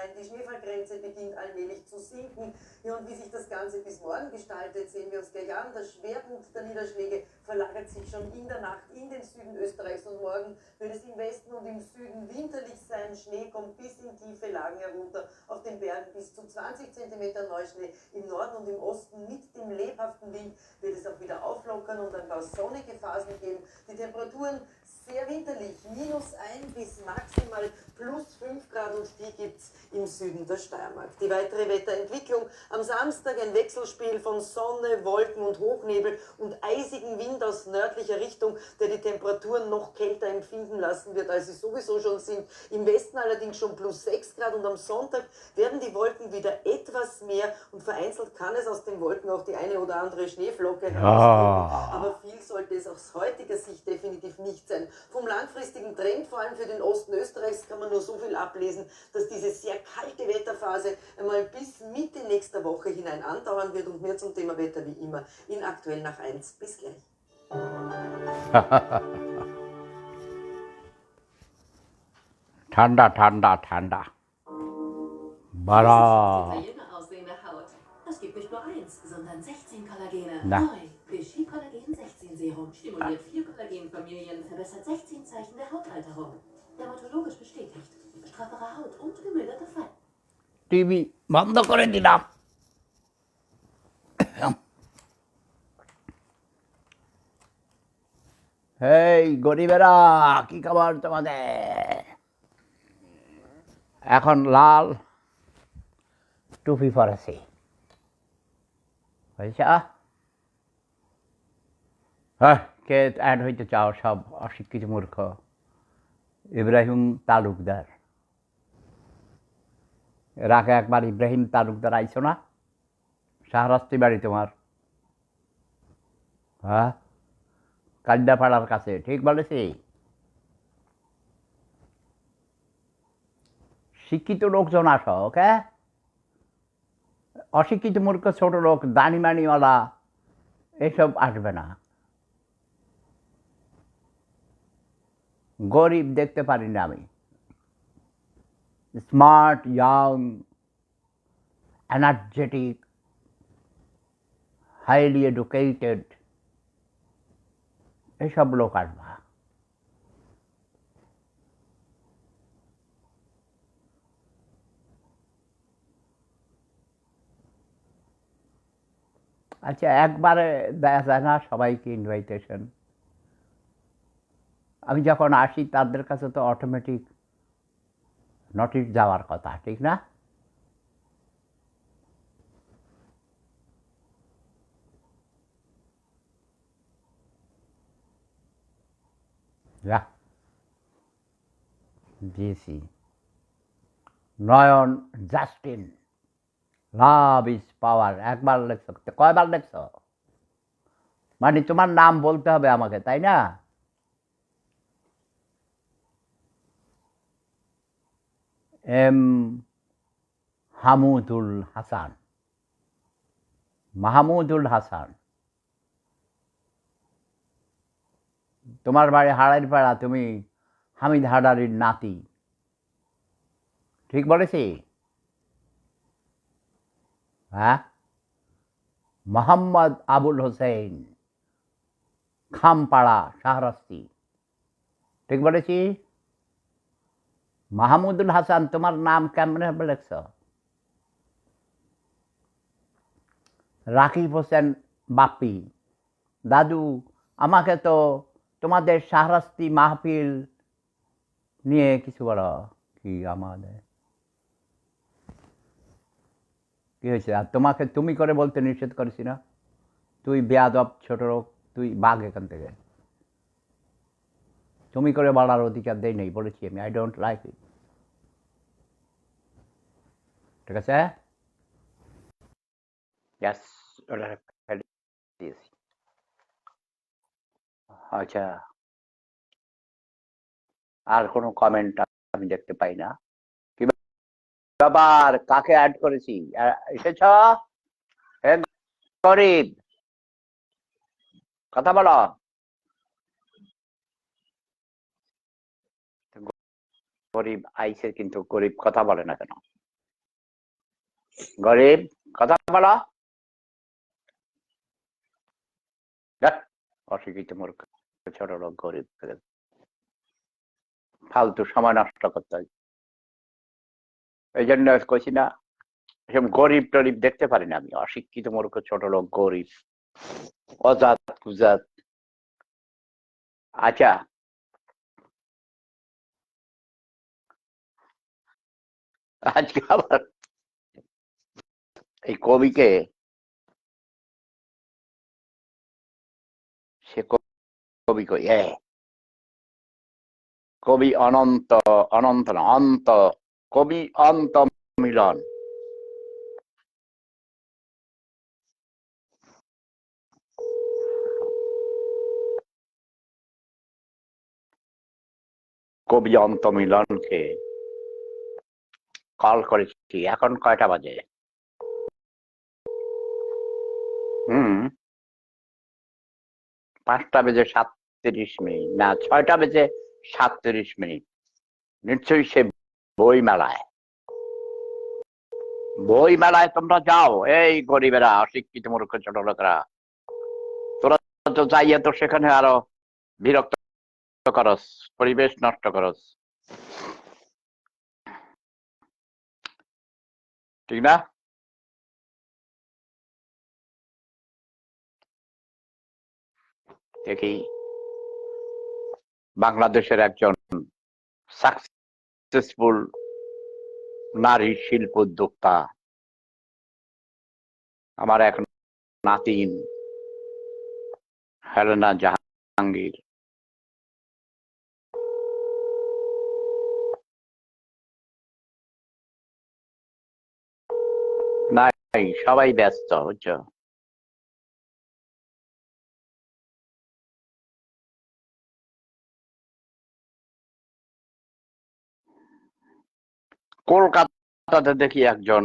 herein. Die Schneefallgrenze beginnt allmählich zu sinken. Ja, und wie sich das Ganze bis morgen gestaltet, sehen wir uns gleich an. Der Schwerpunkt der Niederschläge verlagert sich schon in der Nacht in den Süden Österreichs und morgen wird es im Westen und im Süden winterlich sein. Schnee kommt bis in tiefe Lagen herunter. Auf den Bergen bis zu 20 cm Neuschnee. Im Norden und im Osten mit dem lebhaften Wind wird es auch wieder auflockern und ein paar sonnige Phasen geben. Die Temperaturen sehr winterlich, minus 1 bis maximal plus 5 Grad und die gibt es im Süden der Steiermark. Die weitere Wetterentwicklung am Samstag ein Wechselspiel von Sonne, Wolken und Hochnebel und eisigen Wind aus nördlicher Richtung, der die Temperaturen noch kälter empfinden lassen wird, als sie sowieso schon sind. Im Westen allerdings schon plus 6 Grad und am Sonntag werden die Wolken wieder etwas mehr und vereinzelt kann es aus den Wolken auch die eine oder andere Schneeflocke Ja. herausgeben. Aber viel sollte es aus heutiger Sicht definitiv nicht sein sein. Vom langfristigen Trend, vor allem für den Osten Österreichs, kann man nur so viel ablesen, dass diese sehr kalte Wetterphase einmal bis Mitte nächster Woche hinein andauern wird. Und mehr zum Thema Wetter wie immer in Aktuell nach 1. Bis gleich. Tanda, Tanda, Tanda. Bada. 16 Kollagene. Na. Neu. Vichy Kollagen 16 Serum stimuliert vier Kollagenfamilien, verbessert 16 Zeichen der Hautalterung. Dermatologisch bestätigt. Straffere Haut und gemilderte Falten. TV বন্ধ করে দিলাম এই গরিবেরা কি খবর তোমাদের এখন লাল টুপি পরেছি হয়েছে হ্যাঁ কে অ্যাড হইতে চাও সব অশিক্ষিত মূর্খ ইব্রাহিম তালুকদার এর আগে একবার ইব্রাহিম তালুকদার আইছো না শাহরাস্তি বাড়ি তোমার হ্যাঁ কাড্ডাপাড়ার কাছে ঠিক বলেছি শিক্ষিত লোকজন আসো ওকে অশিক্ষিত মূর্খ ছোট লোক দানিমানিওয়ালা এসব আসবে না। গরিব দেখতে পারি না আমি। Smart, young, energetic, highly educated এইসব লোক আসবা আচ্ছা একবারে দেয়া যায় না সবাইকে ইনভাইটেশন আমি যখন আসি, তাদের কাছে তো অটোমেটিক নোটিশ যাওয়ার কথা, ঠিক না? যা দিয়েছি নয়ন, জাস্টিন। লাভ ইজ পাওয়ার, একবার লেখছ, কয়বার লেখছ? মানে তোমার নাম বলতে হবে আমাকে, তাই না? এম হামুদুল হাসান, মাহমুদুল হাসান। তোমার বাড়ি হাড়াইর পাড়া তুমি হামিদ হাডারির নাতি। ঠিক বলেছি? হ্যাঁ? মোহাম্মদ আবুল হোসেন, খামপাড়া, শাহরাস্তি। ঠিক বলেছি? মাহমুদুল হাসান, তোমার নাম কেমন লেখছ? রাকিব হোসেন বাপি দাদু, আমাকে তো তোমাদের শাহরাস্তি মাহফিল নিয়ে কিছু বলো। কি আমাদের? কি হয়েছে? আর তোমাকে তুমি করে বলতে নিষেধ করেছি না। তুই বেয়াদব, ছোট লোক, তুই বাঘ এখান থেকে। তুমি করে বলার অধিকার দেই নেই, বলেছি আমি। আই ডোন্ট লাইক ইট ঠিক আছে? আচ্ছা। আর কোনো কমেন্ট আমি দেখতে পাই না। ব্যাপার কাকে অ্যাড করেছি? এসেছ? হে গরিব। কথা বলো। গরিব, আইসে কিন্তু গরিব কথা বলে না কেন? গরিব, কথা বলো। অশিক্ষিত মূর্খ, ছোট লোক, গরিব। ফালতু সময় নষ্ট করতে হয়। এই জন্য কইছি না গরিব টরিব দেখতে পারি না আমি, অশিক্ষিত মূর্খ, ছোট লোক, গরিব, অজাত, কুজাত। আচ্ছা। আজকে আবার এই কবিকে সে কবি কই কবি অনন্ত অনন্ত না, অন্ত কবি অন্ত মিলন। কবি অন্ত মিলনকে কল করেছি, এখন কয়টা বাজে? হুম। পাঁচটা বেজে সাতত্রিশ মিনিট, না, ছয়টা বেজে সাতত্রিশ মিনিট। নিশ্চয়ই সে বই মেলায় বই মেলায় তোমরা যাও, এই গরিবেরা, অশিক্ষিত মূর্খ ছোট লোকেরা। তোরা তো যাইয়া তো সেখানে আরও বিরক্ত করস, পরিবেশ নষ্ট করস। ঠিক না? দেখি, বাংলাদেশের একজন সাকসেসফুল নারী শিল্প উদ্যোক্তা। আমার এক নাতিন হেলেনা জাহাঙ্গীর। নাই সবাই ব্যস্ত বুঝছ? কলকাতাতে দেখি একজন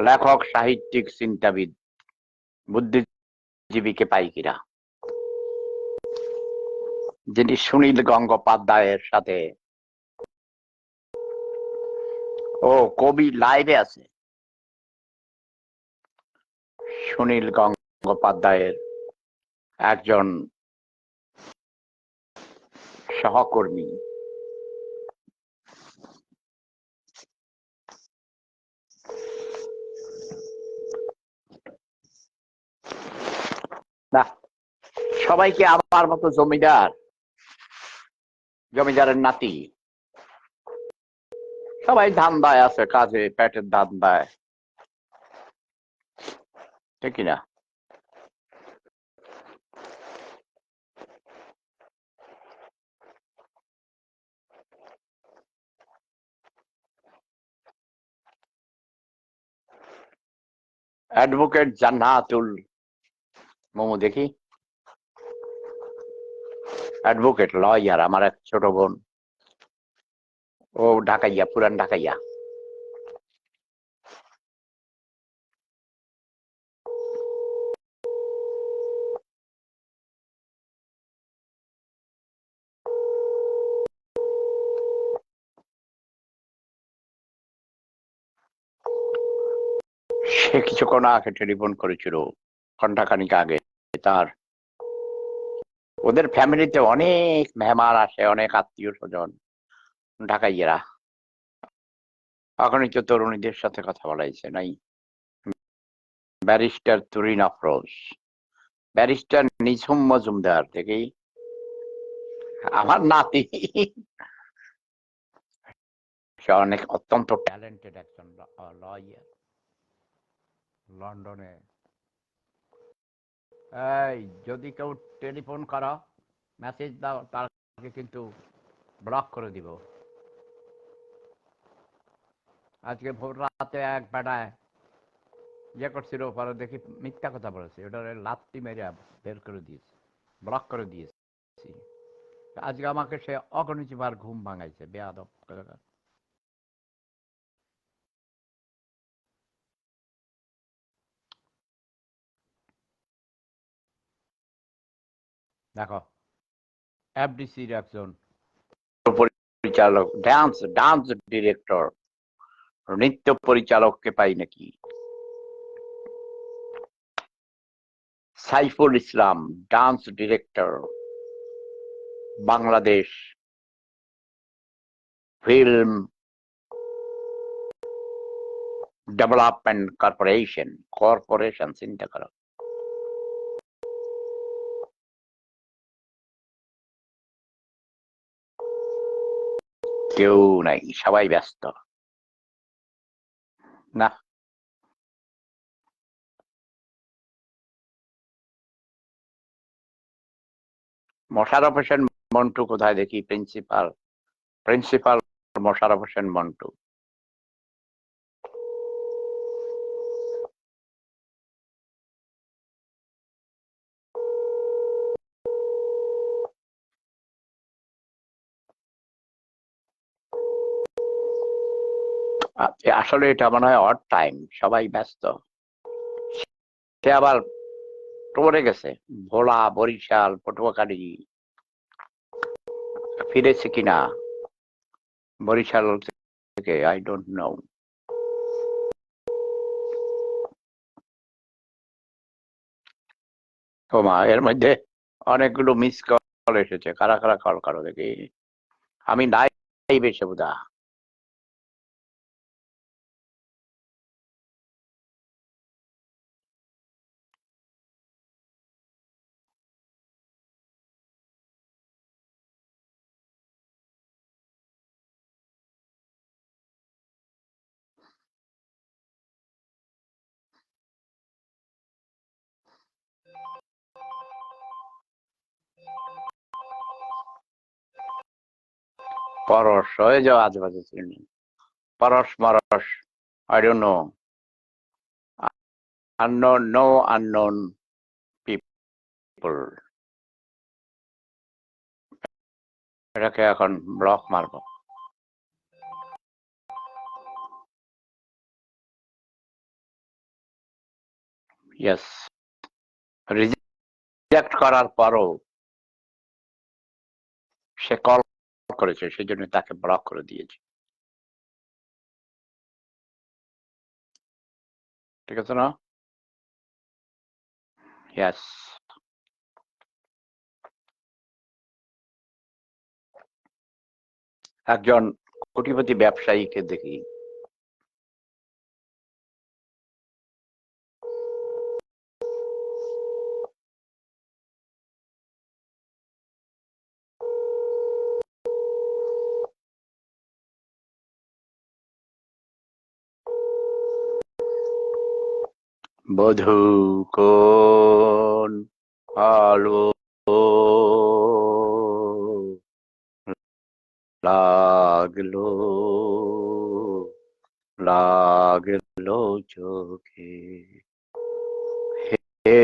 লেখক, সাহিত্যিক, চিন্তাবিদ বুদ্ধিজীবীকে পাই কিনা। যিনি সুনীল গঙ্গোপাধ্যায়ের সাথে ও কবি লাইভে আছে। সুনীল গঙ্গোপাধ্যায়ের একজন সহকর্মী। না সবাইকে আমার মতো জমিদার? জমিদারের নাতি। সবাই ধান ধান্দায় আছে কাজে, পেটের ধান্দায়। ঠিক না অ্যাডভোকেট জান্নাতুল মোমো দেখি। অ্যাডভোকেট লয়ার আমার এক ছোট বোন। ও ঢাকাইয়া, পুরান ঢাকাইয়া। সে কিছুক্ষণ আগে টেলিফোন করেছিল ঘন্টাখানিক আগে। তার। ওদের ফ্যামিলিতে অনেক মেহমান আসে, অনেক আত্মীয় স্বজন ঢাকাইয়েরা এখনই তো তরুণীদের সাথে কথা বলাইছে নাই? ব্যারিস্টার তুরিন আফরোজ। ব্যারিস্টার নিঝুম মজুমদার দেখেই আমার নাতি। সে অনেক অত্যন্ত ট্যালেন্টেড একজন লয়ার লন্ডনে এই, যদি কেউ টেলিফোন করো মেসেজ দাও, তাকে কিন্তু ব্লক করে দিব। আজকে ভোর রাতে এক বেটায় ইয়ে করছিল, পরে দেখি মিথ্যা কথা বলেছে। ওটা লাত্তি মেরে বের করে দিয়েছে ব্লক করে দিয়েছি। আজকে আমাকে সে অগণিতবার ঘুম ভাঙাইছে, বেয়াদব। দেখো এফডিসির একজন পরিচালক ডান্স ডান্স ডিরেক্টর নৃত্য পরিচালককে পাই নাকি? Saiful Islam dance director Bangladesh. Film development corporation corporation চিন্তা করো। কেউ নাই, সবাই ব্যস্ত। না। মোশারফ হোসেন মন্টু কোথায় দেখি? Principal principal Mosharraf Hossain Montu. আসলে এটা মনে হয় অড টাইম সবাই ব্যস্ত। সে আবার টরে গেছে, ভোলা, বরিশাল, পটুয়াখালী। ফিরেছে কিনা? বরিশাল থেকে আই ডোন্ট নো তোমা এর মধ্যে অনেকগুলো মিস কল এসেছে, কারা কারা কল করো দেখি। আমি নাই বেশি বোধা পরশ হয়ে যাও আজেবাজে চিনি। Parosh I don't know no unknown people. এটাকে এখন ব্লক মারবো। ইয়েস রিজেক্ট করার পরও সে কল করেছে সেই জন্য তাকে ব্লক করে দিয়েছে। ঠিক আছে না? ইয়াস একজন কোটিপতি ব্যবসায়ীকে দেখি। বধু কোন আলো? লাগল লাগল চোখে। হে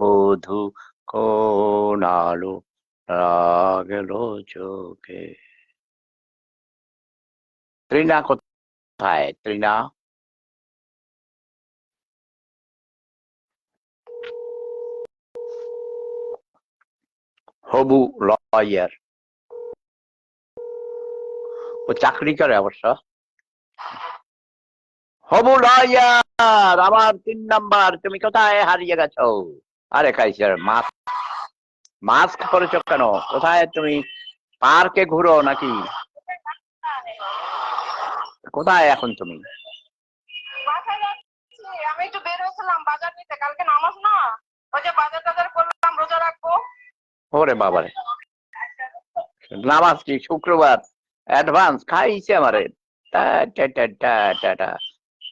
বধু কোন আলো? লাগল চোখে। ত্রিনা কোথায়? ত্রিনা? হবু লয়ার। ও চাকরি করে অবশ্য। হবু লয়ার, আবার তিন নাম্বার, তুমি কোথায় হারিয়ে গেছো? আরে খাইছে মাস্ক মাস্ক পরেছ কেন? কোথায় তুমি? পার্কে ঘুরো নাকি? কোথায় এখন তুমি? ওরে বাবারে। নামাজ কি? শুক্রবার? অ্যাডভান্স খাইছে আমারে।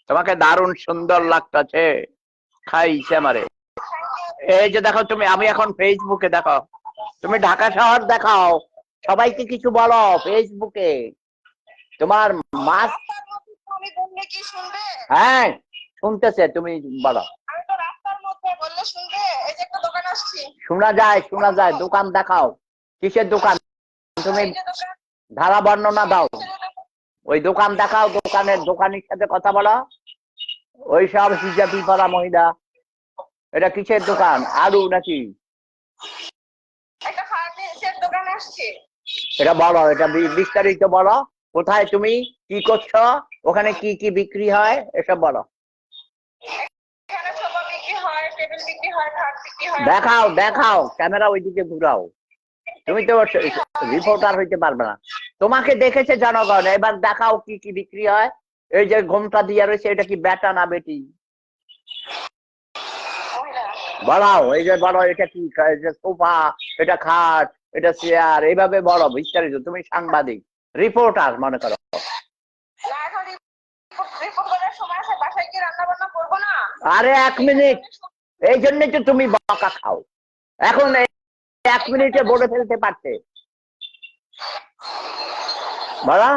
তোমাকে দারুণ সুন্দর লাগতেছে। খাইছে আমারে। এই যে দেখো তুমি আমি এখন ফেসবুকে দেখো তুমি ঢাকা শহর দেখাও। সবাইকে কিছু বলো ফেসবুকে তোমার মাস শুনবে? হ্যাঁ শুনতেছে। তুমি বলো। শোনা যায় শোনা যায় দোকান দেখাও। কিসের দোকান? তুমি ধারা বর্ণনা দাও। ওই দোকান দেখাও দোকানের দোকানির সাথে কথা বলো। ওই সব হিজাবি পরা মহিলা। এটা কিসের দোকান? আলু নাকি? এটা বলো এটা বিস্তারিত বলো। কোথায় তুমি? কি করছ? ওখানে কি কি বিক্রি হয়? এসব বলো এখানে সোফা বিক্রি হয় টেবিল বিক্রি হয় খাট বিক্রি হয় দেখাও দেখাও ক্যামেরা ওইদিকে ঘুরাও। তুমি তো রিপোর্টার হইতে পারবে না। তোমাকে দেখেছে জনগণ এবার দেখাও কি কি বিক্রি হয়। এই যে ঘোমটা দিয়ে রয়েছে এটা কি বেটা না বেটি? বলাও এই যে বলো এটা কি সোফা এটা খাট এটা চেয়ার এইভাবে বলো বিস্তারিত। তুমি সাংবাদিক রিপোর্টার মনে করো। আরে এক মিনিট। এই জন্যই তো তুমি বকা খাও। এখন এক মিনিটে বলে ফেলতে পারতে। বলা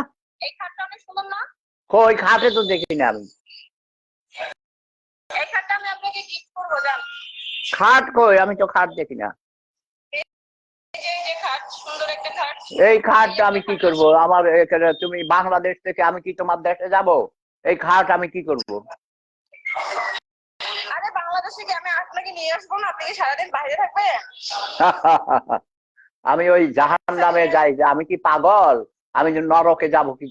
কই খাটে তো দেখি না আমি। এই খাটটা আমি আপনাকে গিফট করব জান খাট কই? আমি তো খাট দেখি না। এই খাট আমি কি করব? আমার এখানে তুমি বাংলাদেশ থেকে আমি কি তোমার দেশে যাব? এই খাট আমি কি করব? আমি আপনাকে নিয়ে আসব না, আপনি সারাদিন বাইরে থাকবেন? আমি ওই জাহান নামে যাই যে আমি কি পাগল? আমি যে নরকে যাব কি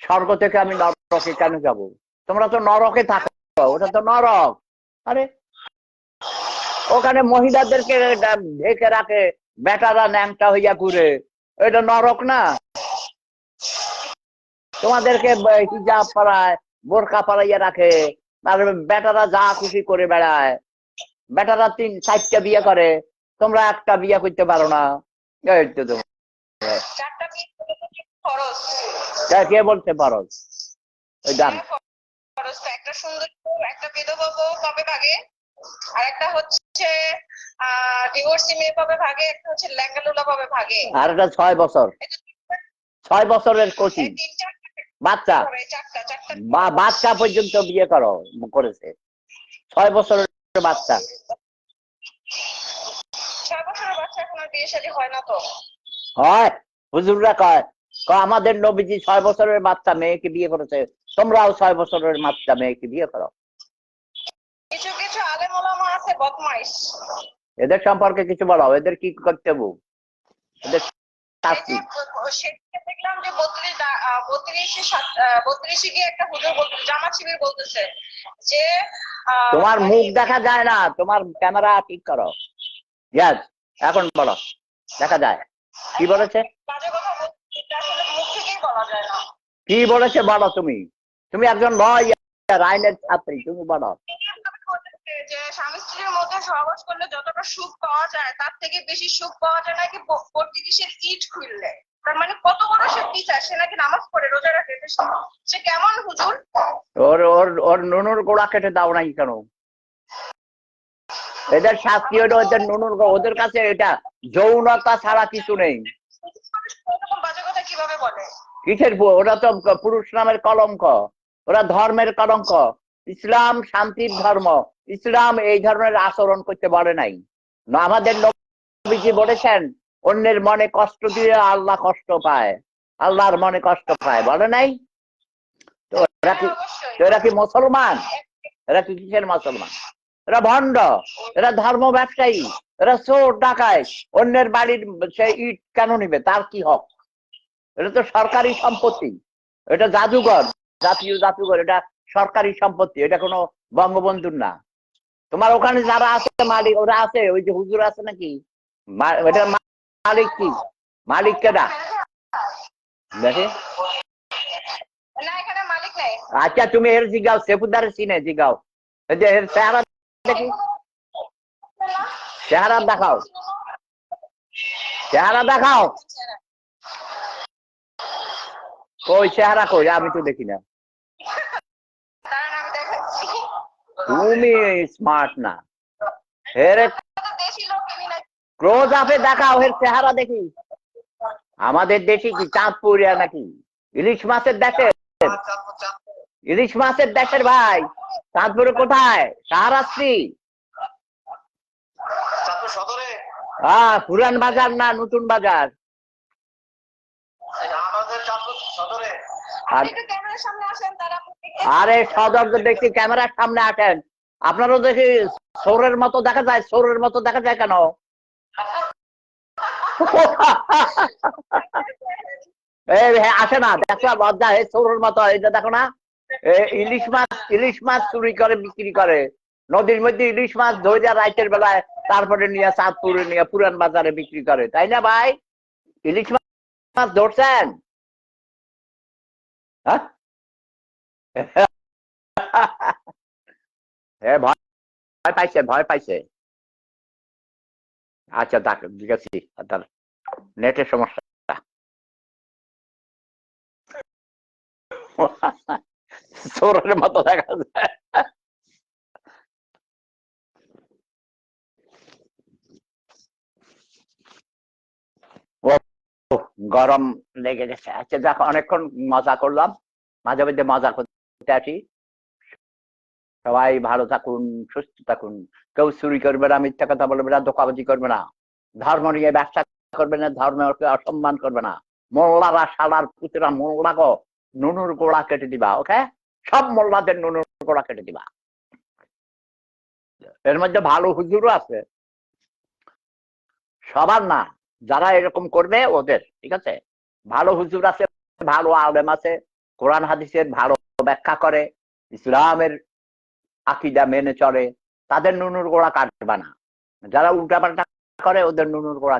স্বর্গ থেকে আমি নরকে কেন যাব? তোমরা তো নরকে থাকো, ওটা তো নরক। আরে, ওখানে মহিলাদেরকে ঢেকে রাখে, বেটারা ন্যাংটা হইয়া ঘুরে। এটা নরক না? তোমাদেরকে হিজাব পরায় বোরকা পরাইয়া রাখে। বেটারা যা খুশি করে বেড়ায়। বেটারা তিন চারটা বিয়ে করে তোমরা একটা বিয়ে করতে পারো না। কে বলতে পারো ওই দাম একটা সুন্দর একটা বিধবা বউ পাবে ভাগে। আর একটা হচ্ছে আহ ডিভোর্সি মেয়ে পাবে ভাগে একটা হচ্ছে ল্যাঙ্গালুলা পাবে ভাগে। আর এটা ছয় বছর। ছয় বছরের কোচিং বাচ্চা। বাচ্চা পর্যন্ত বিয়ে করো করেছে। ছয় বছরের বাচ্চা। হয় হুজুররা কয় আমাদের নবীজি ছয় বছরের বাচ্চা মেয়েকে বিয়ে করেছে। তোমরাও ছয় বছরের বাচ্চা মেয়েকে বিয়ে করো। কিছু কিছু আলেম আছে বদমাইশ। এদের সম্পর্কে কিছু বলো এদের কি করতে এদের সেদিকে দেখলাম যে বত্রিশ বত্রিশে বত্রিশে গিয়ে একটা হুজুর বলতেছে শিবির বলতেছে যে তোমার মানে মুখ দেখা যায় না তোমার ক্যামেরা ঠিক করো। ইয়াস এখন বলো দেখা যায়। কি বলেছে? কি বলেছে বলো তুমি? তুমি একজন লয়ার আইনের ছাত্রী তুমি বলো। যে স্বামী স্ত্রীর মধ্যে সহবাস করলে যতটা সুখ পাওয়া যায় তার থেকে বেশি সুখ পাওয়া যায় নাকি প- পর্তুগিজের ইট খুললে। তার মানে কত বড় সে টিচার সে নাকি নামাজ পড়ে রোজা রাখে সে- কেমন হুজুর? ওর ওর ওর নুনুর গোড়া কেটে দাও নাই কেন? এদের শাস্তি হলো ওদের নুনুর ওদের কাছে এটা যৌনতা ছাড়া কিছু নেই। কীভাবে বলে? কিসের ওরা তো পুরুষ নামের কলঙ্ক। ওরা ধর্মের কলঙ্ক। ইসলাম শান্তির ধর্ম। ইসলাম এই ধরনের আচরণ করতে বলে নাই। আমাদের নবীজি বলেছেন, অন্যের মনে কষ্ট দিয়ে আল্লাহ কষ্ট পায়। আল্লাহর মনে কষ্ট পায়, বলে নাই? তো এরা কি এরা কি মুসলমান? এরা কি কিসের মুসলমান? এরা ভণ্ড, এরা ধর্ম ব্যবসায়ী, এরা চোর ডাকায় অন্যের বাড়ির সে ইট কেন নিবে? তার কি হক? এটা তো সরকারি সম্পত্তি। এটা জাদুঘর, জাতীয় জাদুঘর, এটা সরকারি সম্পত্তি। এটা কোনো বঙ্গবন্ধুর না। তোমার ওখানে যারা আছে মালিক ওরা আছে ওই যে হুজুর আছে নাকি? মালিক কি? মালিক কেডা? দেখে। আচ্ছা তুমি এর জিগাও সেফুদ্দারের চিনে জিগাও। এই যে এর চেহারা দেখি। চেহারা দেখাও। চেহারা দেখাও। কই চেহারা কই? আমি তো দেখি না। তুমি স্মার্ট না। না ক্লোজ আপে দেখাও এর চেহারা দেখি। আমাদের দেশে কি চাঁদপুরিয়া নাকি? ইলিশ মাছের দেশে ইলিশ মাছের দেশের ভাই চাঁদপুরে কোথায়? সাহারাস্ত্রী হ্যাঁ পুরান বাজার না নতুন বাজার? আমাদের চাঁদপুর সদরে। সামনে আসেন তারা আরে সদর তো দেখছি ক্যামেরার সামনে আসেন, আপনারও দেখি সৌরের মতো দেখা যায়, সৌরের মতো দেখা যায় কেন? এই হ্যাঁ আসে না, দেখো লজ্জা এই চোরের মতো এটা দেখো না ইলিশ মাছ ইলিশ মাছ চুরি করে, বিক্রি করে। নদীর মধ্যে ইলিশ মাছ ধরে রাইতের বেলায় তারপরে নিয়ে চাঁদপুরে নিয়ে পুরান বাজারে বিক্রি করে, তাই না ভাই? ইলিশ মাছ মাছ ধরছেন? হ্যাঁ? এ ভয় পাইছে ভয় পাইছে। আচ্ছা দেখ তার নেটের সমস্যা। মতো দেখা যায়। গরম লেগে গেছে। আচ্ছা দেখো, অনেকক্ষণ মজা করলাম। মাঝে মধ্যে মজা আসি সবাই ভালো থাকুন, সুস্থ থাকুন। কেউ চুরি করবে না, মিথ্যা কথা বলবে না দোকাবাজি করবে না। ধর্ম নিয়ে ব্যবসা করবে না, ধর্মকে অসম্মান করবে না। মোল্লারা শালার পুতরা মোল্লা গো, নুনুর গোড়া কেটে দিবা, ওকে? সব মোল্লাদের নুনুর গোড়া কেটে দিবা। এর মধ্যে ভালো হুজুরও আছে। সবার না, যারা এরকম করবে ওদের, ঠিক আছে? ভালো হুজুর আছে, ভালো আলেম আছে কোরআন হাদিসের ভালো ব্যাখ্যা করে, ইসলামের আকিদা মেনে চলে, তাদের নুনুর গোড়া কাটবা না। যারা উল্টাপাল্টা করে, ওদের নুনুর গোড়া